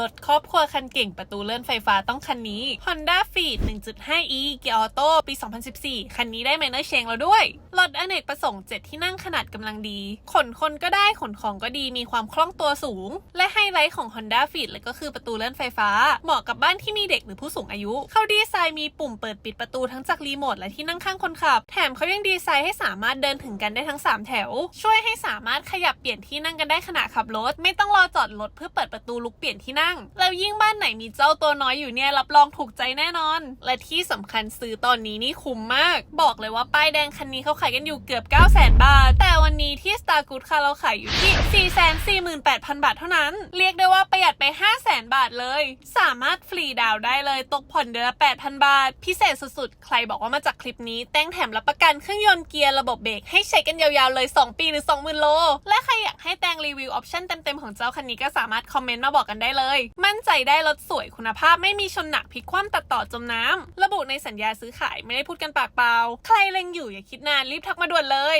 รถครอบครัวคันเก่งประตูเลื่อนไฟฟ้าต้องคันนี้ Honda Fit 1.5e เกียร์ออโต้ปี 2014 คันนี้ได้ Minor Change แล้วด้วย รถอเนกประสงค์ 7 ที่นั่งขนาดกำลังดี ขนคนก็ได้ขนของก็ดีมีความคล่องตัวสูง และไฮไลท์ของ Honda Fit เลยก็คือประตูเลื่อนไฟฟ้า เหมาะกับบ้านที่มีเด็กหรือผู้สูงอายุ เขาดีไซน์มีปุ่มเปิดปิดประตูทั้งจากรีโมทและที่นั่งข้างคนขับ แถมเขายังดีไซน์ให้สามารถเดินถึงกันได้ทั้ง 3 แถว ช่วยให้สามารถขยับเปลี่ยนที่นั่งกันได้ขณะขับรถ ไม่ต้องรอจอดรถเพื่อเปิดประตูลุกเปลี่ยนที่นั่งแล้วยิ่งบ้านไหนมีเจ้าตัวน้อยอยู่เนี่ยรับรองถูกใจแน่นอน และที่สำคัญซื้อตอนนี้นี่คุ้มมาก บอกเลยว่าป้ายแดงคันนี้เขาขายกันอยู่เกือบ 9 0 0 0 0 0บาท แต่วันนี้ที่ Star Good ค่ะเราขายอยู่ที่ 448,000 บาทเท่านั้น เรียกได้ว่าประหยัดไป 500,000 บาทเลย สามารถฟรีดาวได้เลย ตกผ่อนเดือนละ 8,000 บาท พิเศษสุดๆ ใครบอกว่ามาจากคลิปนี้ แต้งแถมรับประกันเครื่องยนต์เกียร์ระบบเบรกให้ใช้กันยาวๆเลย 2 ปีหรือ 20,000 โล และใครอยากให้แรีวิวออปชั่นเต็มๆของเจ้าคันนี้ก็สามารถคอมเมนต์มาบอกกันได้เลย มั่นใจได้รถสวยคุณภาพไม่มีชนหนักพลิกคว่ำตัดต่อจมน้ำระบุในสัญญาซื้อขายไม่ได้พูดกันปากเปล่า ใครเล็งอยู่อย่าคิดนานรีบทักมาด่วนเลย